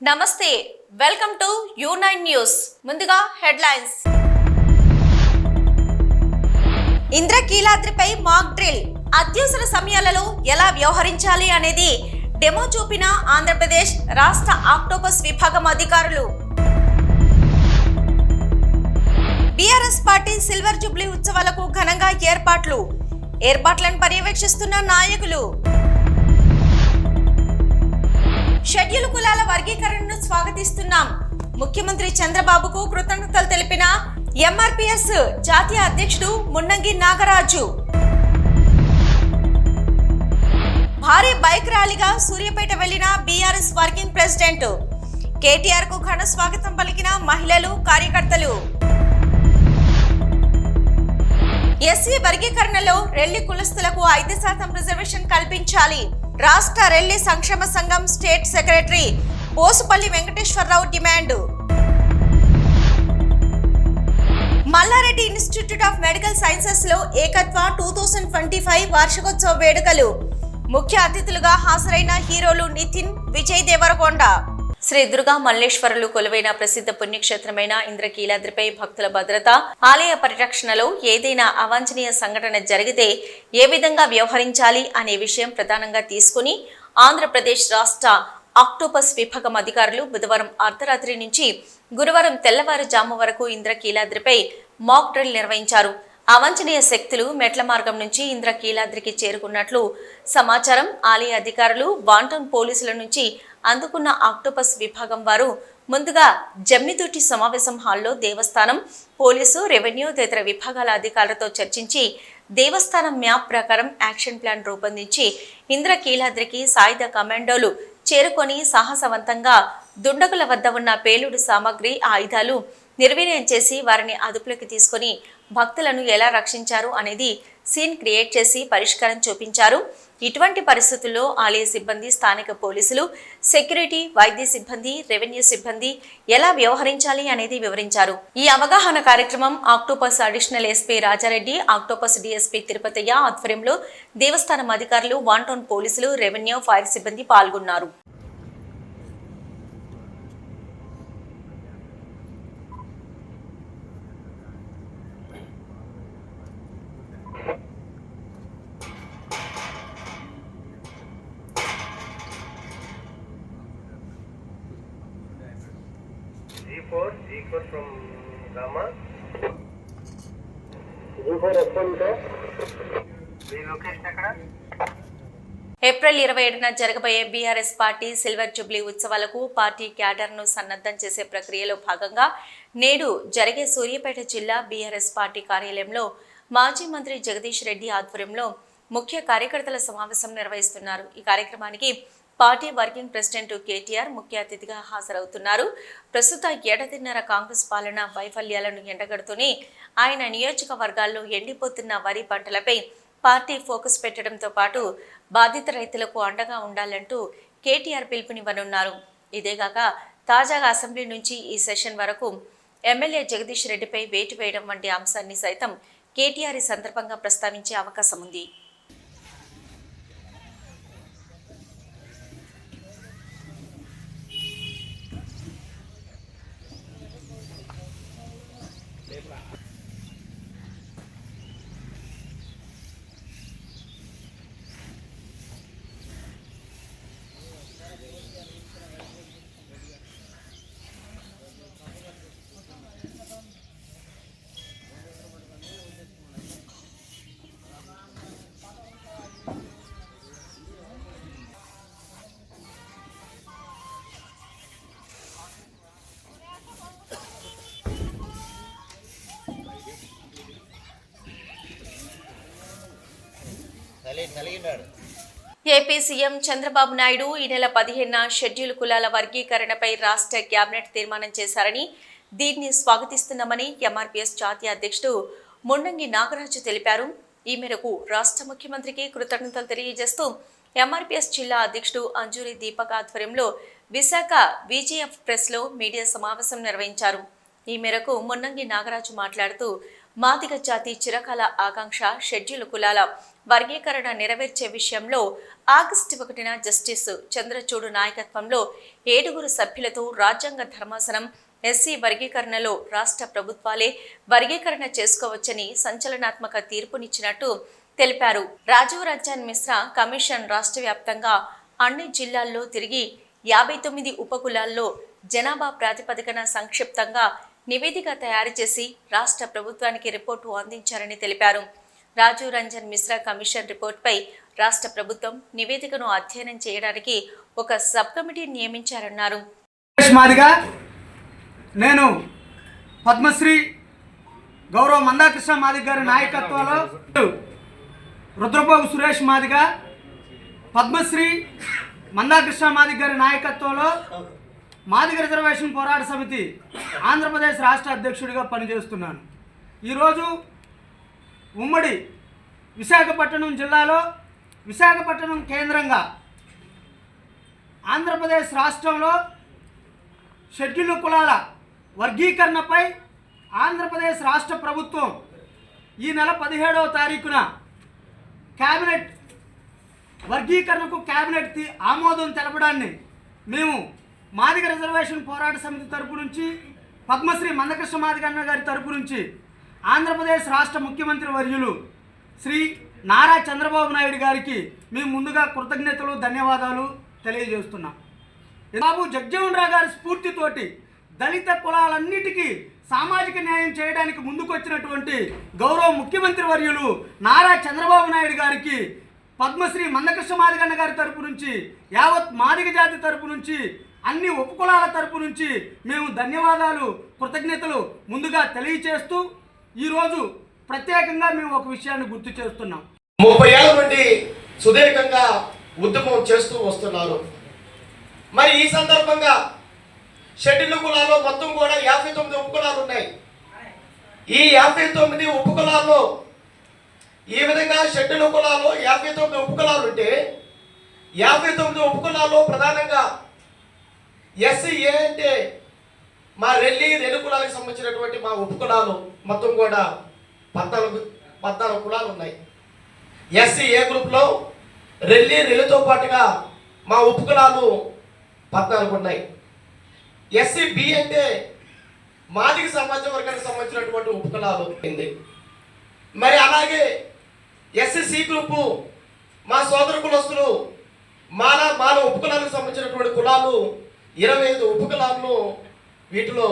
నమస్తే welcome to U nine news. ముందుగా headlines. ఇంద్రకీలాద్రిపై మాక్ డ్రిల్. అత్యవసర సమయాలలో ఎలా వ్యవహరించాలి అనేది డెమో చూపిన ఆంధ్రప్రదేశ్ రాష్ట్ర ఆక్టోపస్ విభాగం అధికారులు. బీఆర్ఎస్ పార్టీ సిల్వర్ జూబ్లీ ఉత్సవాలకు ఘనంగా ఏర్పాట్లు. ఏర్పాట్లను పర్యవేక్షిస్తున్న నాయకులు. షెడ్యూల్ కులాల వర్గీకరణను స్వాగతిస్తున్నాం. ముఖ్యమంత్రి చంద్రబాబుకు కృతజ్ఞతలు తెలిపిన ఎంఆర్పిఎస్ జాతీయ అధ్యక్షుడు మున్నంగి నాగరాజు. భారీ బైక్ ర్యాలీగా సూర్యాపేట వెళ్ళిన బీఆర్ఎస్ వర్కింగ్ ప్రెసిడెంట్. కేటీఆర్కు ఘన స్వాగతం పలికిన మహిళలు కార్యకర్తలు. ఎస్సీ వర్గీకరణలో రెల్లి కులస్తులకు ఐదు శాతం రిజర్వేషన్ కల్పించాలి. రాష్ట్ర రెల్లి సంక్షేమ సంఘం state secretary Bosupalli Venkateswara Rao demand. Malla Reddy institute of medical సైన్సెస్లో ఏకత్వ టూ థౌజండ్ ట్వంటీ ఫైవ్ వార్షికోత్సవ వేడుకలు. ముఖ్య అతిథులుగా హాజరైన హీరోలు నితిన్ విజయ్ దేవరకొండ. శ్రీ దుర్గా మల్లేశ్వరులు కొలువైన ప్రసిద్ధ పుణ్యక్షేత్రమైన ఇంద్రకీలాద్రిపై భక్తుల భద్రత ఆలయ పరిరక్షణలో ఏదైనా అవాంఛనీయ సంఘటన జరిగితే ఏ విధంగా వ్యవహరించాలి అనే విషయం ప్రధానంగా తీసుకుని ఆంధ్రప్రదేశ్ రాష్ట్ర ఆక్టోపస్ విభాగం అధికారులు బుధవారం అర్ధరాత్రి నుంచి గురువారం తెల్లవారుజాము వరకు ఇంద్రకీలాద్రిపై మాక్ డ్రిల్ నిర్వహించారు. అవాంఛనీయ శక్తులు మెట్ల మార్గం నుంచి ఇంద్రకీలాద్రికి చేరుకున్నట్లు సమాచారం. ఆలయ అధికారులు వాంటన్ పోలీసుల నుంచి అందుకున్న ఆక్టోపస్ విభాగం వారు ముందుగా జమ్మిదొట్టి సమావేశం హాల్లో దేవస్థానం పోలీసు రెవెన్యూ తదితర విభాగాల అధికారులతో చర్చించి దేవస్థానం మ్యాప్ ప్రకారం యాక్షన్ ప్లాన్ రూపొందించి ఇంద్రకీలాద్రికి సాయుధ కమాండోలు చేరుకొని సాహసవంతంగా దుండగుల వద్ద ఉన్న పేలుడు సామాగ్రి ఆయుధాలు నిర్వీర్యం చేసి వారిని అదుపులోకి తీసుకొని భక్తులను ఎలా రక్షించారు అనేది సీన్ క్రియేట్ చేసి పరిష్కారం చూపించారు. ఇటువంటి పరిస్థితుల్లో ఆలయ సిబ్బంది స్థానిక పోలీసులు సెక్యూరిటీ వైద్య సిబ్బంది రెవెన్యూ సిబ్బంది ఎలా వ్యవహరించాలి అనేది వివరించారు. ఈ అవగాహన కార్యక్రమం Octopus additional SP Raja Reddy Octopus DSP Tirupatayya ఆధ్వర్యంలో దేవస్థానం అధికారులు వాంటౌన్ పోలీసులు రెవెన్యూ ఫైర్ సిబ్బంది పాల్గొన్నారు. ఇరవై ఏడున జరగబోయే బీఆర్ఎస్ పార్టీ సిల్వర్ జూబ్లీ ఉత్సవాలకు పార్టీ క్యాడర్ను సన్నద్ధం చేసే ప్రక్రియలో భాగంగా నేడు జరిగే సూర్యాపేట జిల్లా బీఆర్ఎస్ పార్టీ కార్యాలయంలో మాజీ మంత్రి జగదీష్ రెడ్డి ఆధ్వర్యంలో ముఖ్య కార్యకర్తల సమావేశం నిర్వహిస్తున్నారు. ఈ కార్యక్రమానికి పార్టీ వర్కింగ్ ప్రెసిడెంట్ కేటీఆర్ ముఖ్య అతిథిగా హాజరవుతున్నారు. ప్రస్తుత ఏడాదిన్నర కాంగ్రెస్ పాలన వైఫల్యాలను ఎండగడుతూనే ఆయన నియోజకవర్గాల్లో ఎండిపోతున్న వరి పంటలపై పార్టీ ఫోకస్ పెట్టడంతో పాటు బాధిత రైతులకు అండగా ఉండాలంటూ కేటీఆర్ పిలుపునివ్వనున్నారు. ఇదేగాక తాజాగా అసెంబ్లీ నుంచి ఈ సెషన్ వరకు ఎమ్మెల్యే జగదీష్ రెడ్డిపై వేటు వేయడం వంటి అంశాన్ని సైతం కేటీఆర్ ఈ సందర్భంగా ప్రస్తావించే అవకాశం ఉంది. ఏపీ సీఎం చంద్రబాబు నాయుడు ఈ నెల పదిహేనున షెడ్యూల్ కులాల వర్గీకరణపై రాష్ట్ర కేబినెట్ తీర్మానం చేశారని దీన్ని స్వాగతిస్తున్నామని ఎంఆర్పీఎస్ జాతీయ అధ్యక్షుడు మున్నంగి నాగరాజు తెలిపారు. ఈ మేరకు రాష్ట్ర ముఖ్యమంత్రికి కృతజ్ఞతలు తెలియజేస్తూ ఎంఆర్పీఎస్ జిల్లా అధ్యక్షుడు అంజూరి దీపక్ ఆధ్వర్యంలో విశాఖ విజిఎఫ్ ప్రెస్లో మీడియా సమావేశం నిర్వహించారు. ఈ మేరకు మున్నంగి నాగరాజు మాట్లాడుతూ మాదిగ జాతి చిరకాల ఆకాంక్ష షెడ్యూల్ కులాల వర్గీకరణ నెరవేర్చే విషయంలో ఆగస్టు ఒకటిన జస్టిస్ చంద్రచూడు నాయకత్వంలో ఏడుగురు సభ్యులతో రాజ్యాంగ ధర్మాసనం ఎస్సీ వర్గీకరణలో రాష్ట్ర ప్రభుత్వాలే వర్గీకరణ చేసుకోవచ్చని సంచలనాత్మక తీర్పునిచ్చినట్టు తెలిపారు. రాజీవ్ రంజన్ మిశ్రా కమిషన్ రాష్ట్ర వ్యాప్తంగా అన్ని జిల్లాల్లో తిరిగి యాభై తొమ్మిది ఉపకులాల్లో జనాభా ప్రాతిపదికన సంక్షిప్తంగా నివేదిక తయారు చేసి రాష్ట్ర ప్రభుత్వానికి రిపోర్టు అందించారని తెలిపారు. రాజీవ్ రంజన్ మిశ్రా కమిషన్ రిపోర్ట్పై రాష్ట్ర ప్రభుత్వం నివేదికను అధ్యయనం చేయడానికి ఒక సబ్ కమిటీ నియమించారన్నారు. సురేష్ నేను పద్మశ్రీ గౌరవ మందాకృష్ణ మాదిగ గారి నాయకత్వంలో రుద్రబాబు సురేష్ మాదిగా పద్మశ్రీ మందాకృష్ణ మాదిగ గారి నాయకత్వంలో మాదిగ రిజర్వేషన్ పోరాట సమితి ఆంధ్రప్రదేశ్ రాష్ట్ర అధ్యక్షుడిగా పనిచేస్తున్నాను. ఈరోజు ఉమ్మడి విశాఖపట్నం జిల్లాలో విశాఖపట్నం కేంద్రంగా ఆంధ్రప్రదేశ్ రాష్ట్రంలో షెడ్యూల్ కులాల వర్గీకరణపై ఆంధ్రప్రదేశ్ రాష్ట్ర ప్రభుత్వం ఈ నెల పదిహేడవ తారీఖున క్యాబినెట్ వర్గీకరణకు క్యాబినెట్ ఆమోదం తెలపడాన్ని మేము మాదిగ రిజర్వేషన్ పోరాట సమితి తరపు నుంచి పద్మశ్రీ మందకృష్ణ మాదిగన్న గారి తరపు నుంచి ఆంధ్రప్రదేశ్ రాష్ట్ర ముఖ్యమంత్రి వర్యులు శ్రీ నారా చంద్రబాబు నాయుడు గారికి మేము ముందుగా కృతజ్ఞతలు ధన్యవాదాలు తెలియజేస్తున్నాం. బాబు జగ్జీవన్ రావు గారి స్ఫూర్తితోటి దళిత కులాలన్నిటికీ సామాజిక న్యాయం చేయడానికి ముందుకొచ్చినటువంటి గౌరవ ముఖ్యమంత్రి వర్యులు నారా చంద్రబాబు నాయుడు గారికి పద్మశ్రీ మందకృష్ణ మాదిగన్న గారి తరపు నుంచి యావత్ మాదిగ జాతి తరపు నుంచి అన్ని ఉపకులాల తరపు నుంచి మేము ధన్యవాదాలు కృతజ్ఞతలు ముందుగా తెలియచేస్తూ ఈరోజు ప్రత్యేకంగా మేము ఒక విషయాన్ని గుర్తు చేస్తున్నాం. ముప్పై ఏళ్ళ నుండి సుదీర్ఘంగా ఉద్యమం చేస్తూ వస్తున్నారు. మరి ఈ సందర్భంగా షెడ్యూల్ కులాల్లో మొత్తం కూడా యాభై తొమ్మిది ఉపకులాలు ఉన్నాయి. ఈ యాభై తొమ్మిది ఉపకులాల్లో ఈ విధంగా షెడ్యూల్ కులాల్లో యాభై తొమ్మిది ఉపకులాలు ఉంటే యాభై తొమ్మిది ఉపకులాల్లో ప్రధానంగా ఎస్సీ ఏ అంటే మా రెల్లి రెండు కులాలకు సంబంధించినటువంటి మా ఉపకులాలు మొత్తం కూడా పద్నాలుగు పద్నాలుగు కులాలు ఉన్నాయి. ఎస్సీ ఏ గ్రూప్లో రెల్లి రెల్లితో పాటుగా మా ఉపకులాలు పద్నాలుగు ఉన్నాయి. ఎస్సీ బి అంటే మాదిక సమాజ వర్గానికి సంబంధించినటువంటి ఉపకులాలు ఉంది. మరి అలాగే ఎస్సీ సి గ్రూపు మా సోదర కులస్తులు మాలా మాల ఉపకులాలకు సంబంధించినటువంటి కులాలు ఇరవై ఐదు ఉపకులాలను వీటిలో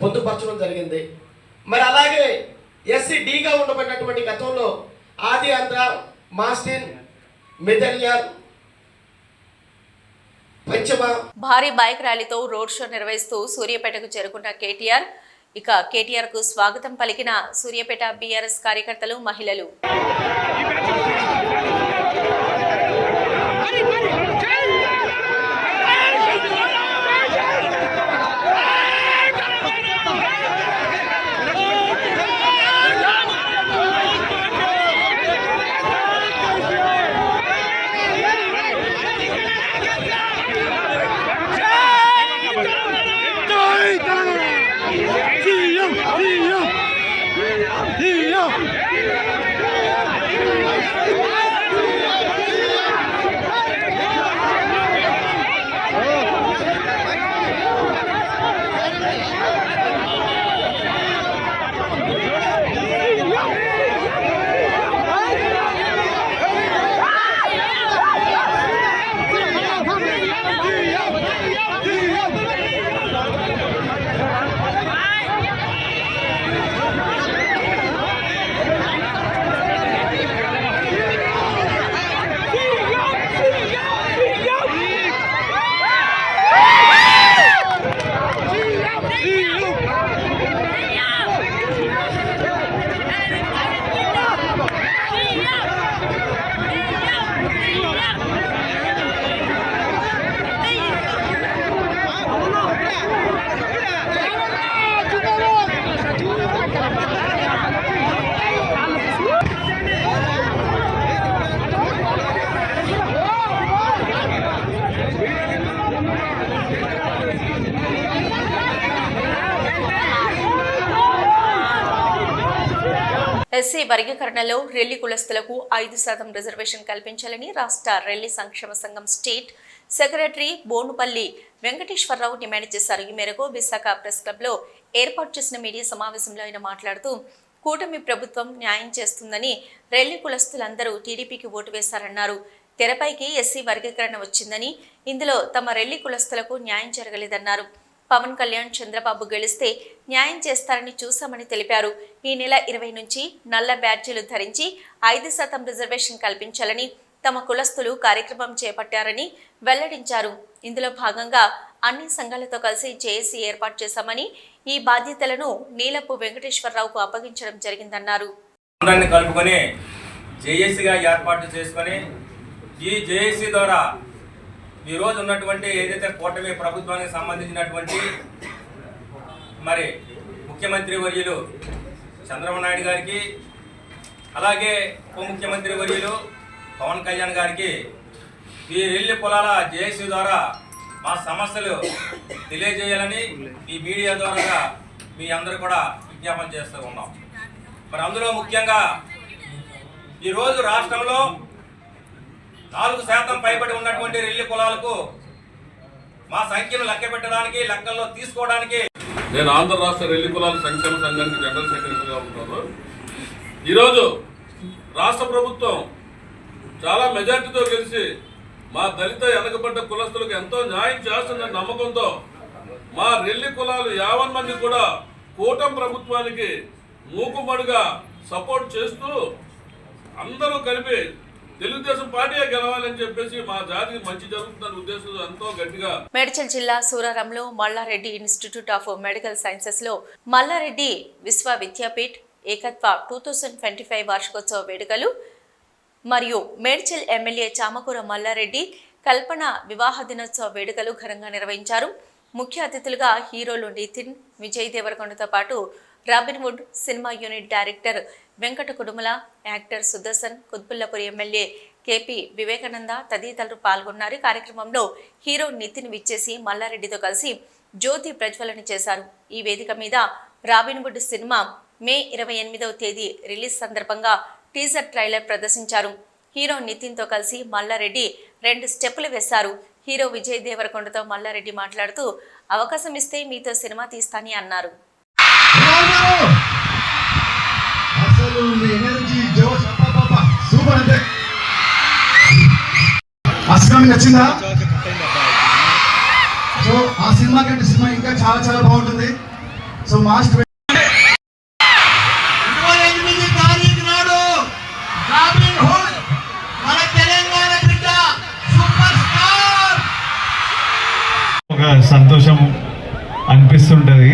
పొందుపరచడం జరిగింది. మరి అలాగే ఎస్సీ డిగా ఉండబడినటువంటి గతంలో ఆది ఆంధ్ర మాస్టిన్ మెదలియార్ భారీ బైక్ ర్యాలీతో రోడ్ షో నిర్వహిస్తూ సూర్యాపేటకు చేరుకున్న కేటీఆర్ ఇక కేటీఆర్కు స్వాగతం పలికిన సూర్యాపేట బీఆర్ఎస్ కార్యకర్తలు మహిళలు. ఎస్సీ వర్గీకరణలో రెల్లి కులస్తులకు ఐదు శాతం రిజర్వేషన్ కల్పించాలని రాష్ట్ర రెల్లి సంక్షేమ సంఘం state secretary Bonupalli Venkateswara Rao demand చేశారు. ఈ మేరకు విశాఖ ప్రెస్ క్లబ్లో ఏర్పాటు చేసిన మీడియా సమావేశంలో ఆయన మాట్లాడుతూ కూటమి ప్రభుత్వం న్యాయం చేస్తుందని రెల్లి కులస్తులందరూ టీడీపీకి ఓటు వేశారన్నారు. తెరపైకి ఎస్సీ వర్గీకరణ వచ్చిందని ఇందులో తమ రెల్లి కులస్తులకు న్యాయం జరగలేదన్నారు. పవన్ కళ్యాణ్ చంద్రబాబు గెలిస్తే న్యాయం చేస్తారని చూశామని తెలిపారు. ఈ నెల ఇరవై నుంచి నల్ల బ్యాడ్జీలు ధరించి ఐదు శాతం రిజర్వేషన్ కల్పించాలని తమ కులస్తులు కార్యక్రమం చేపట్టారని వెల్లడించారు. ఇందులో భాగంగా అన్ని సంఘాలతో కలిసి జేఏసీ ఏర్పాటు చేశామని ఈ బాధ్యతలను నీలపు వెంకటేశ్వరరావుకు అప్పగించడం జరిగిందన్నారు. కలుపుకొని జేఏసీగా ఏర్పాటు చేసుకొని ఈ జేఏసీ ద్వారా ఈరోజు ఉన్నటువంటి ఏదైతే కూటమి ప్రభుత్వానికి సంబంధించినటువంటి మరి ముఖ్యమంత్రి వర్యులు చంద్రబాబు నాయుడు గారికి అలాగే ఉప ముఖ్యమంత్రి వర్యులు పవన్ కళ్యాణ్ గారికి ఈ రెల్లి పొలాల జేఏసీ ద్వారా మా సమస్యలు తెలియజేయాలని ఈ మీడియా ద్వారా మీ అందరూ కూడా విజ్ఞాపన చేస్తూ ఉన్నాం. మరి అందులో ముఖ్యంగా ఈరోజు రాష్ట్రంలో నాలుగు శాతం పైబడి ఉన్నటువంటి రెల్లి కులాలకు మా సంఖ్యను లెక్క పెట్టడానికి లెక్కల్లో తీసుకోవడానికి. నేను ఆంధ్ర రాష్ట్ర రెల్లి కులాల సంక్షేమ సంఘానికి జనరల్ సెక్రటరీగా ఉంటాను. ఈరోజు రాష్ట్ర ప్రభుత్వం చాలా మెజార్టీతో గెలిచి మా దళిత వెనకబడ్డ కులస్తులకు ఎంతో న్యాయం చేస్తుందన్న నమ్మకంతో మా రెల్లి కులాలు యావన్ మంది కూడా కూటమి ప్రభుత్వానికి మూకుమడుగా సపోర్ట్ చేస్తూ అందరూ కలిపి తెలుగుదేశం పార్టీ గెలవాలని చెప్పేసి మా జాతికి మంచి జరుగుతుందన్న ఉద్దేశంతో ఎంతో గట్టిగా మేడ్చల్ జిల్లా సూరారంలో మల్లారెడ్డి ఇన్స్టిట్యూట్ ఆఫ్ మెడికల్ సైన్సెస్లో మల్లారెడ్డి విశ్వ విద్యాపీఠ్ ఏకత్వ టూ థౌజండ్ ట్వంటీ ఫైవ్ వార్షికోత్సవ వేడుకలు మరియు మేడ్చల్ ఎమ్మెల్యే చామకూర మల్లారెడ్డి కల్పన వివాహ దినోత్సవ వేడుకలు ఘనంగా నిర్వహించారు. ముఖ్య అతిథులుగా హీరోలు నితిన్ విజయ్ దేవరకొండతో పాటు Robinhood cinema unit director Venkata Kudumala actor Sudarshan Quthbullapur MLA KP Vivekananda తదితరులు పాల్గొన్నారు. కార్యక్రమంలో హీరో నితిన్ విచ్చేసి మల్లారెడ్డితో కలిసి జ్యోతి ప్రజ్వలన చేశారు. ఈ వేదిక మీద రాబిన్వుడ్ సినిమా మే ఇరవై ఎనిమిదవ తేదీ రిలీజ్ సందర్భంగా టీజర్ ట్రైలర్ ప్రదర్శించారు. హీరో నితిన్తో కలిసి మల్లారెడ్డి రెండు స్టెప్పులు వేశారు. హీరో విజయ్ దేవరకొండతో మల్లారెడ్డి మాట్లాడుతూ అవకాశం ఇస్తే మీతో సినిమా తీస్తానని అన్నారు. అసలు మీ ఎనర్జీ జోష్ అబ్బబ్బబ్బా, సూపర్ అంటే. ఆ సినిమా మీకు నచ్చిందా? సో ఆ సినిమా కంటే సినిమా ఇంకా చాలా చాలా బాగుంటుంది. సో మాస్టర్ సంతోషం అనిపిస్తుంటది.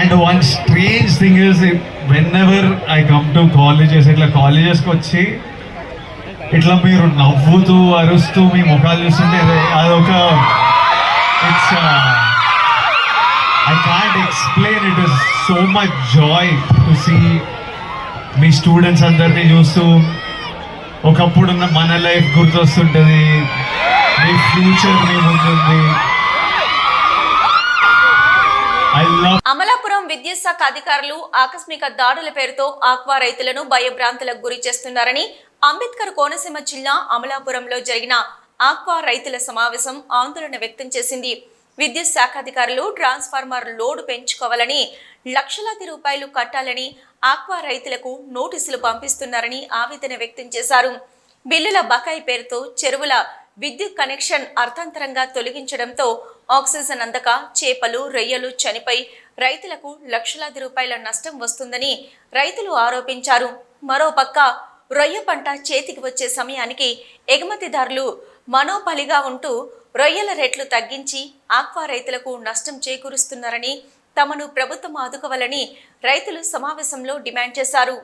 And one strange thing is whenever I come to colleges ఇట్లా కాలేజెస్కి వచ్చి ఇట్లా మీరు నవ్వుతూ అరుస్తూ మీ ముఖాలు చూస్తుంటే అది- అదొక it's I can't explain it is so much joy to see me students అందరినీ చూస్తూ ఒకప్పుడున్న మన లైఫ్ గుర్తొస్తుంటుంది మీ ఫ్యూచర్ మీ ముందుంది. అమలాపురం విద్యుత్ శాఖ అధికారులు ఆకస్మిక దాడుల పేరుతో ఆక్వా రైతులను భయభ్రాంతులకు గురి చేస్తున్నారని అంబేద్కర్ కోనసీమ జిల్లా అమలాపురంలో జరిగిన ఆక్వా రైతుల సమావేశం ఆందోళన వ్యక్తం చేసింది. విద్యుత్ శాఖ అధికారులు ట్రాన్స్ఫార్మర్ లోడ్ పెంచుకోవాలని లక్షలాది రూపాయలు కట్టాలని ఆక్వా రైతులకు నోటీసులు పంపిస్తున్నారని ఆవేదన వ్యక్తం చేశారు. బిల్లుల బకాయి పేరుతో చెరువుల విద్యుత్ కనెక్షన్ అర్థాంతరంగా తొలగించడంతో ఆక్సిజన్ అందక చేపలు రొయ్యలు చనిపోయి రైతులకు లక్షలాది రూపాయల నష్టం వస్తుందని రైతులు ఆరోపించారు. మరోపక్క రొయ్య పంట చేతికి వచ్చే సమయానికి ఎగుమతిదారులు మనోపలిగా ఉంటూ రొయ్యల రేట్లు తగ్గించి ఆక్వా రైతులకు నష్టం చేకూరుస్తున్నారని తమను ప్రభుత్వం ఆదుకోవాలని రైతులు సమావేశంలో డిమాండ్ చేశారు.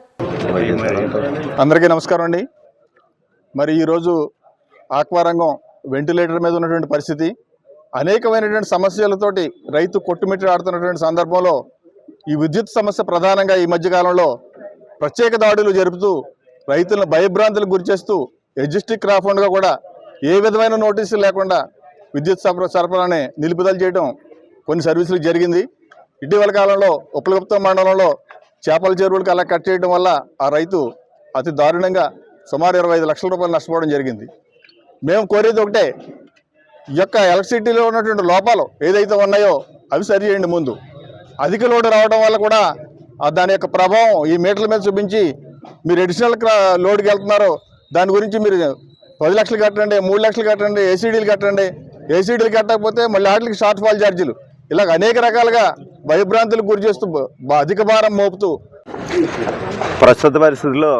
అందరికీ నమస్కారం అండి. మరి ఈరోజు ఆక్వారంగం వెంటిలేటర్ మీద ఉన్నటువంటి పరిస్థితి అనేకమైనటువంటి సమస్యలతోటి రైతు కొట్టుమిట్టి ఆడుతున్నటువంటి సందర్భంలో ఈ విద్యుత్ సమస్య ప్రధానంగా ఈ మధ్యకాలంలో ప్రత్యేక దాడులు జరుపుతూ రైతులను భయభ్రాంతులకు గురిచేస్తూ ఎగ్జిస్టిక్ రాకుండా కూడా ఏ విధమైన నోటీసులు లేకుండా విద్యుత్ సరఫరా సరఫరాని నిలుపుదల చేయడం కొన్ని సర్వీసులు జరిగింది. ఇటీవల కాలంలో ఉపలగుప్త మండలంలో చేపల చెరువులకు అలా కట్ చేయడం వల్ల ఆ రైతు అతి దారుణంగా సుమారు ఇరవై ఐదు లక్షల రూపాయలు నష్టపోవడం జరిగింది. మేము కోరేది ఒకటే ఈ యొక్క ఎలక్ట్రిసిటీలో ఉన్నటువంటి లోపాలు ఏదైతే ఉన్నాయో అవి సరి చేయండి ముందు. అధిక లోడ్ రావడం వల్ల కూడా దాని యొక్క ప్రభావం ఈ మీటర్ల మీద చూపించి మీరు అడిషనల్ లోడ్కి వెళ్తున్నారో దాని గురించి మీరు పది లక్షలు కట్టండి మూడు లక్షలు కట్టండి ఏసీడీలు కట్టండి. ఏసీడీలు కట్టకపోతే మళ్ళీ వాటికి షార్ట్ ఫాల్ ఛార్జీలు ఇలాగ అనేక రకాలుగా భయభ్రాంతులకు గురి చేస్తూ అధిక భారం మోపుతూ. ప్రస్తుత పరిస్థితుల్లో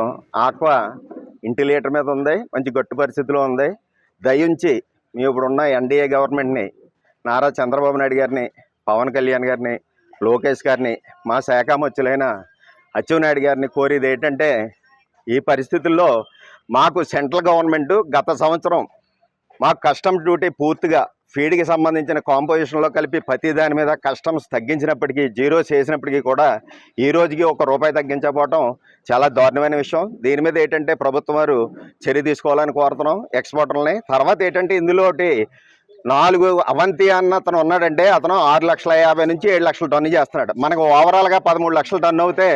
ఆక్వా ఇంటి లీటర్ మీద ఉంది మంచి గట్టు పరిస్థితిలో ఉంది. దయించి మీ ఇప్పుడున్న ఎన్డీఏ గవర్నమెంట్ని నారా చంద్రబాబు నాయుడు గారిని పవన్ కళ్యాణ్ గారిని లోకేష్ గారిని మా శాఖామత్యులైన అచ్చెన్నాయుడు గారిని కోరేది ఏంటంటే ఈ పరిస్థితుల్లో మాకు సెంట్రల్ గవర్నమెంట్ గత సంవత్సరం మాకు కస్టమ్ డ్యూటీ పూర్తిగా ఫీడ్కి సంబంధించిన కాంపోజిషన్లో కలిపి ప్రతి దాని మీద కస్టమ్స్ తగ్గించినప్పటికీ జీరో చేసినప్పటికీ కూడా ఈ రోజుకి ఒక రూపాయి తగ్గించకపోవటం చాలా దారుణమైన విషయం. దీని మీద ఏంటంటే ప్రభుత్వం వారు చర్య తీసుకోవాలని కోరుతున్నాం. ఎక్స్పోర్టర్లని. తర్వాత ఏంటంటే ఇందులోటి నాలుగు అవంతి అన్న అతను ఉన్నాడంటే అతను ఆరు లక్షల యాభై నుంచి ఏడు లక్షల టన్ను చేస్తున్నాడు. మనకు ఓవరాల్గా పదమూడు లక్షల టన్ను అవుతే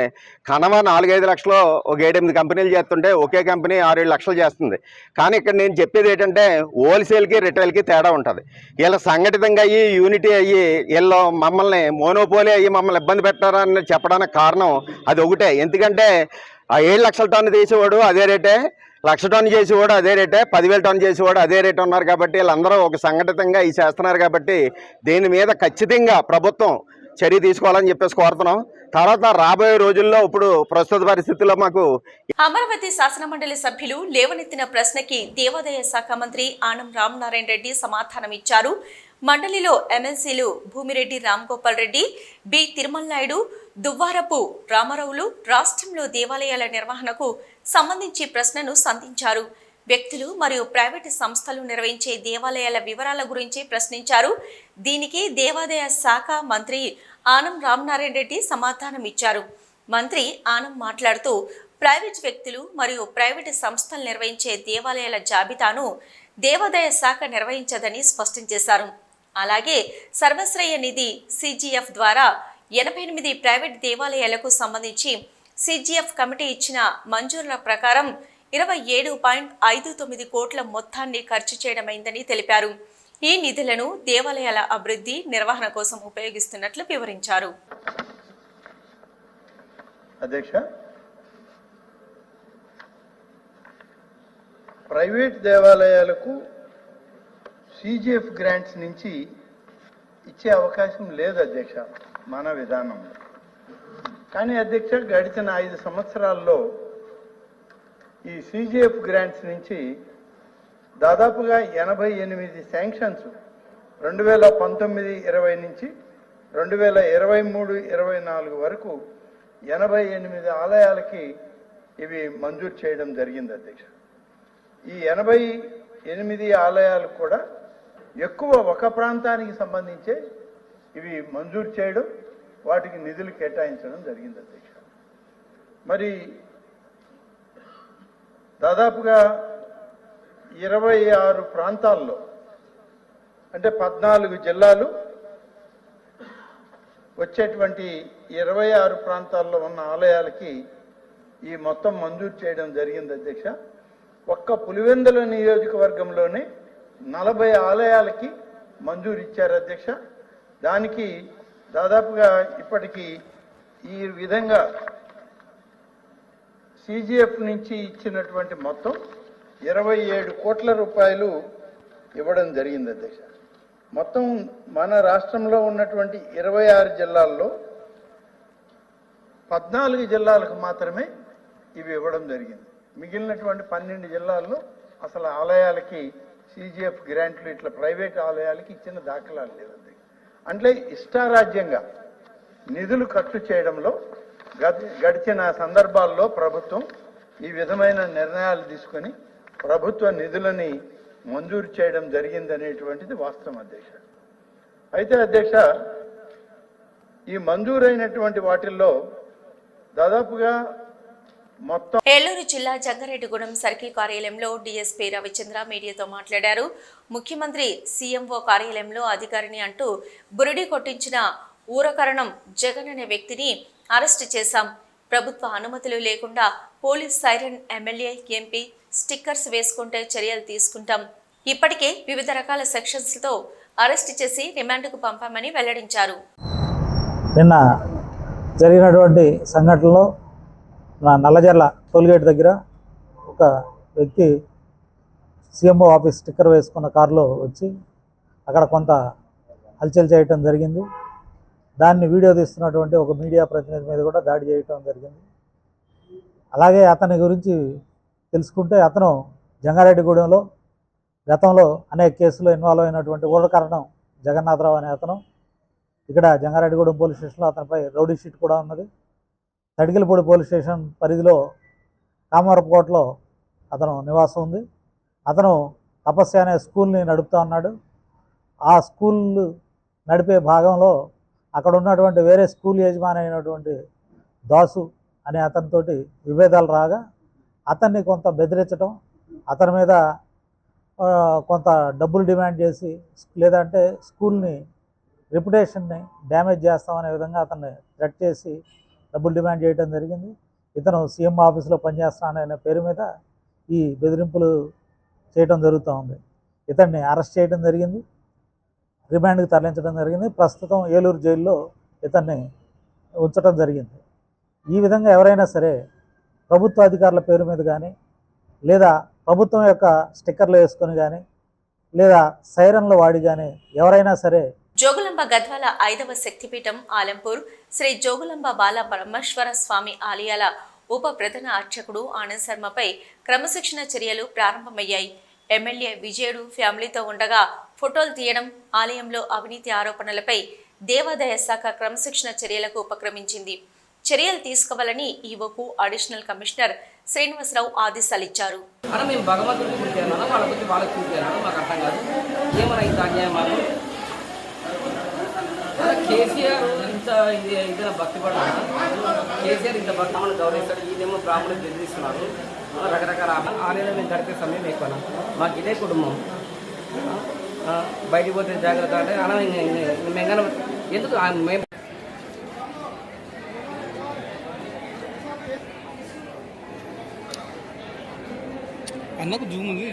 కనవ నాలుగైదు లక్షలు ఒక ఏడెనిమిది కంపెనీలు చేస్తుంటే ఒకే కంపెనీ ఆరు ఏడు లక్షలు చేస్తుంది. కానీ ఇక్కడ నేను చెప్పేది ఏంటంటే హోల్సేల్కి రిటైల్కి తేడా ఉంటుంది. వీళ్ళ సంఘటితంగా అయ్యి యూనిటీ అయ్యి వీళ్ళు మమ్మల్ని మోనోపోలీ అయ్యి మమ్మల్ని ఇబ్బంది పెట్టారని చెప్పడానికి కారణం అది ఒకటే. ఎందుకంటే ఆ ఏడు లక్షల టన్ను తీసేవాడు అదే రేటే లక్ష డౌన్ చేసి కూడా అదే రేటే పదివేల చేసి కూడా అదే రేట్ ఉన్నారు కాబట్టి వీళ్ళందరూ ఒక సంఘటితంగా ఈ చేస్తున్నారు కాబట్టి దీని మీద ఖచ్చితంగా ప్రభుత్వం చర్య తీసుకోవాలని చెప్పేసి కోరుతున్నాం. తర్వాత రాబోయే రోజుల్లో ఇప్పుడు ప్రస్తుత పరిస్థితుల్లో మాకు అమరావతి శాసనమండలి సభ్యులు లేవనెత్తిన ప్రశ్నకి దేవాదాయ శాఖ మంత్రి ఆనం రామనారాయణ రెడ్డి సమాధానం ఇచ్చారు. మండలిలో ఎమ్మెల్సీలు భూమిరెడ్డి రామ్ గోపాల్ రెడ్డి బి తిరుమల నాయుడు దువ్వారపు రామారావులు రాష్ట్రంలో దేవాలయాల నిర్వహణకు సంబంధించి ప్రశ్నను సంధించారు. వ్యక్తులు మరియు ప్రైవేటు సంస్థలు నిర్వహించే దేవాలయాల వివరాల గురించి ప్రశ్నించారు. దీనికి దేవాదాయ శాఖ మంత్రి ఆనం రామనారాయణ రెడ్డి సమాధానం ఇచ్చారు. మంత్రి ఆనం మాట్లాడుతూ ప్రైవేట్ వ్యక్తులు మరియు ప్రైవేటు సంస్థలు నిర్వహించే దేవాలయాల జాబితాను దేవాదాయ శాఖ నిర్వహించదని స్పష్టం చేశారు. అలాగే సర్వశ్రేయ నిధి సిజిఎఫ్ ద్వారా ఎనభై ఎనిమిది ప్రైవేట్ దేవాలయాలకు సంబంధించి సిజిఎఫ్ కమిటీ ఇచ్చిన మంజూరుల ప్రకారం ఇరవై ఏడు పాయింట్ ఐదు తొమ్మిది కోట్ల మొత్తాన్ని ఖర్చు చేయడమైందని తెలిపారు. ఈ నిధులను దేవాలయాల అభివృద్ధి నిర్వహణ కోసం ఉపయోగిస్తున్నట్లు వివరించారు. అధ్యక్ష ప్రైవేట్ దేవాలయాలకు సిజిఎఫ్ గ్రాంట్స్ నుంచి ఇచ్చే అవకాశం లేదు అధ్యక్ష మన విధానం కానీ అధ్యక్ష గడిచిన ఐదు సంవత్సరాల్లో ఈ సిజిఎఫ్ గ్రాంట్స్ నుంచి దాదాపుగా ఎనభై ఎనిమిది శాంక్షన్స్ రెండు వేల పంతొమ్మిది ఇరవై నుంచి రెండు వేల ఇరవై మూడు ఇరవై నాలుగు వరకు ఎనభై ఎనిమిది ఆలయాలకి ఇవి మంజూరు చేయడం జరిగింది అధ్యక్ష. ఈ ఎనభై ఎనిమిది ఆలయాలు కూడా ఎక్కువ ఒక ప్రాంతానికి సంబంధించే ఇవి మంజూరు చేయడం వాటికి నిధులు కేటాయించడం జరిగింది అధ్యక్ష. మరి దాదాపుగా ఇరవై ఆరు ప్రాంతాల్లో అంటే పద్నాలుగు జిల్లాలు వచ్చేటువంటి ఇరవై ఆరు ప్రాంతాల్లో ఉన్న ఆలయాలకి ఈ మొత్తం మంజూరు చేయడం జరిగింది అధ్యక్ష. ఒక్క పులివెందుల నియోజకవర్గంలోనే నలభై ఆలయాలకి మంజూరు ఇచ్చారు అధ్యక్ష. దానికి దాదాపుగా ఇప్పటికి ఈ విధంగా సిజిఎఫ్ నుంచి ఇచ్చినటువంటి మొత్తం ఇరవై ఏడు కోట్ల రూపాయలు ఇవ్వడం జరిగింది అధ్యక్ష. మొత్తం మన రాష్ట్రంలో ఉన్నటువంటి ఇరవై ఆరు జిల్లాల్లో పద్నాలుగు జిల్లాలకు మాత్రమే ఇవి ఇవ్వడం జరిగింది. మిగిలినటువంటి పన్నెండు జిల్లాల్లో అసలు ఆలయాలకి సిజిఎఫ్ గ్రాంట్లు ఇట్లా ప్రైవేట్ ఆలయాలకి ఇచ్చిన దాఖలాలు లేవు. అంటే ఇష్టారాజ్యంగా నిధులు ఖర్చు చేయడంలో గడిచిన సందర్భాల్లో ప్రభుత్వం ఈ విధమైన నిర్ణయాలు తీసుకొని ప్రభుత్వ నిధులని మంజూరు చేయడం జరిగిందనేటువంటిది వాస్తవం అధ్యక్ష. అయితే అధ్యక్ష ఈ మంజూరైనటువంటి వాటిల్లో దాదాపుగా ఏలూరు జిల్లా జంగారెడ్డిగూడెం సర్కిల్ కార్యాలయంలో డీఎస్పీ రవిచంద్ర మీడియాతో మాట్లాడారు. ముఖ్యమంత్రి సీఎంఓ కార్యాలయంలో అధికారిని అంటూ బురిడి కొట్టించిన ఊరకరణం జగన్ అనే వ్యక్తిని అరెస్టు చేశాం. ప్రభుత్వ అనుమతులు లేకుండా police siren MLA MP stickers వేసుకుంటే చర్యలు తీసుకుంటాం. ఇప్పటికే వివిధ రకాల సెక్షన్స్తో అరెస్ట్ చేసి రిమాండ్కు పంపామని వెల్లడించారు. నిన్న జరిగినటువంటి సంఘటనలో నా నల్లజర్ల టోల్గేట్ దగ్గర ఒక వ్యక్తి సీఎంఓ ఆఫీస్ స్టిక్కర్ వేసుకున్న కారులో వచ్చి అక్కడ కొంత హల్చల్ చేయటం జరిగింది. దాన్ని వీడియో తీస్తున్నటువంటి ఒక మీడియా ప్రతినిధి మీద కూడా దాడి చేయటం జరిగింది. అలాగే అతని గురించి తెలుసుకుంటే అతను జంగారెడ్డిగూడెంలో గతంలో అనేక కేసుల్లో ఇన్వాల్వ్ అయినటువంటి ఊరకరణం జగన్నాథరావు అనే అతను. ఇక్కడ జంగారెడ్డిగూడెం పోలీస్ స్టేషన్లో అతనిపై రౌడీ షీట్ కూడా ఉన్నది. తడికిలపూడి పోలీస్ స్టేషన్ పరిధిలో కామారపుకోటలో అతను నివాసం ఉంది. అతను తపస్య అనే స్కూల్ని నడుపుతా ఉన్నాడు. ఆ స్కూల్ నడిపే భాగంలో అక్కడ ఉన్నటువంటి వేరే స్కూల్ యజమాని అయినటువంటి దాసు అనే అతనితోటి విభేదాలు రాగా అతన్ని కొంత బెదిరించడం అతని మీద కొంత డబ్బులు డిమాండ్ చేసి లేదంటే స్కూల్ని రెప్యుటేషన్ని డ్యామేజ్ చేస్తామనే విధంగా అతన్ని థ్రెట్ చేసి డబ్బులు డిమాండ్ చేయడం జరిగింది. ఇతను సీఎం ఆఫీస్లో పనిచేస్తాననే పేరు మీద ఈ బెదిరింపులు చేయడం జరుగుతూ ఉంది. ఇతన్ని అరెస్ట్ చేయడం జరిగింది. రిమాండ్కి తరలించడం జరిగింది. ప్రస్తుతం ఏలూరు జైల్లో ఇతన్ని ఉంచడం జరిగింది. ఈ విధంగా ఎవరైనా సరే ప్రభుత్వ అధికారుల పేరు మీద కానీ లేదా ప్రభుత్వం యొక్క స్టిక్కర్లు వేసుకొని కానీ లేదా సైరన్లు వాడి కానీ ఎవరైనా సరే జోగులాంబ గద్వాల ఐదవ శక్తిపీఠం ఆలంపూర్ శ్రీ జోగులాంబ బాల బ్రహ్మేశ్వర స్వామి ఆలయాల ఉప ప్రధాన అర్చకుడు ఆనంద్ శర్మపై క్రమశిక్షణ చర్యలు ప్రారంభమయ్యాయి. ఎమ్మెల్యే విజయుడు ఫ్యామిలీతో ఉండగా ఫోటోలు తీయడం ఆలయంలో అవినీతి ఆరోపణలపై దేవాదాయ శాఖ క్రమశిక్షణ చర్యలకు ఉపక్రమించింది. చర్యలు తీసుకోవాలని ఈవోకు అడిషనల్ కమిషనర్ శ్రీనివాసరావు ఆదేశాలిచ్చారు. అన్న మేము భగవంతుడికి పూజ వాళ్ళ వాళ్ళకి మాకు అర్థం కాదు. ఏమైనా ఇంత అన్యాయం మాకు అలా కేసీఆర్ ఇంత ఇది ఇదిన భక్తి పడ్డాడు కేసీఆర్ ఇంత భక్తి మనం గౌరవిస్తాడు ఈయనేమో బ్రాహ్మణులు బెదిరిస్తున్నారు. ఆ, రకరకాల ఆలయాలు మేము గడిపే సమయం ఎక్కువ మాకు ఇదే కుటుంబం. బయటికి పోతే జాగ్రత్త అంటే అలా మేము ఎందుకు మేము అన్నకు జూమ్ ఉంది.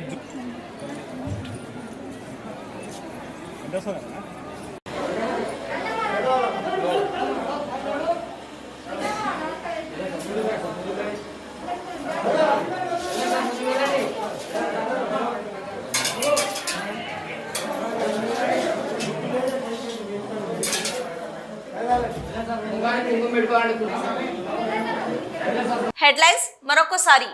హెడ్లైన్స్ మరొకసారి.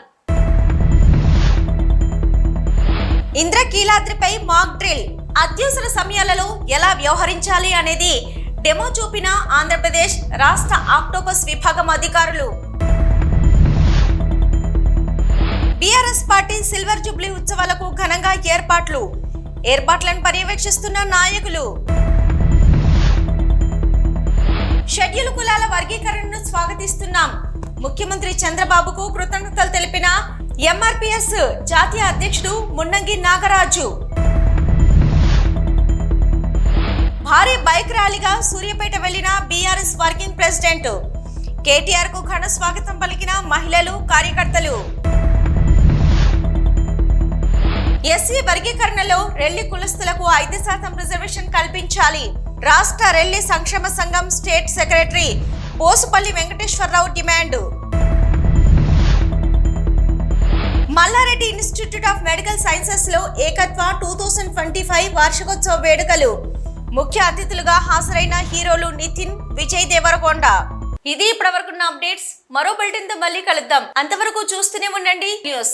ఇంద్రకీలాద్రిపై మాక్ డ్రిల్ అత్యవసర సమయాలలో ఎలా వ్యవహరించాలి అనేది డెమో చూపిన ఆంధ్రప్రదేశ్ రాష్ట్ర ఆక్టోపస్ విభాగం అధికారులు. బీఆర్ఎస్ పార్టీ సిల్వర్ జూబ్లీ ఉత్సవాలకు ఘనంగా ఏర్పాట్లు. ఏర్పాట్లను పర్యవేక్షిస్తున్న నాయకులు షెడ్యూల్ కులాల వర్గీకరణను స్వాగతిస్తున్నాం. ముఖ్యమంత్రి చంద్రబాబుకు కృతజ్ఞతలు తెలిపిన ఎంఆర్పిఎస్ జాతీయ అధ్యక్షుడు మున్నంగి నాగరాజు. భారీ బైక్ ర్యాలీగా సూర్యాపేట వెళ్ళిన బీఆర్ఎస్ వర్కింగ్ ప్రెసిడెంట్. కేటీఆర్కు ఘన స్వాగతం పలికిన మహిళలు కార్యకర్తలు. ఎస్సీ వర్గీకరణలో రెల్లి కులస్తులకు ఐదు శాతం రిజర్వేషన్ కల్పించాలి. రాష్ట్ర రెల్లి సంక్షేమ సంఘం state secretary Posupalli Venkateswararao demand. Mallareddy institute of medical సైన్సెస్లో ఏకత్వ టూ థౌజండ్ ట్వంటీ ఫైవ్ వార్షికోత్సవ వేడుకలు. ముఖ్య అతిథులుగా హాజరైన హీరోలు నితిన్ విజయ్ దేవరకొండ. ఇది ఇప్పటివరకున్న అప్డేట్స్. మరో బులెటిన్తో మళ్ళీ కలుద్దాం. అంతవరకు చూస్తూనే ఉండండి. న్యూస్.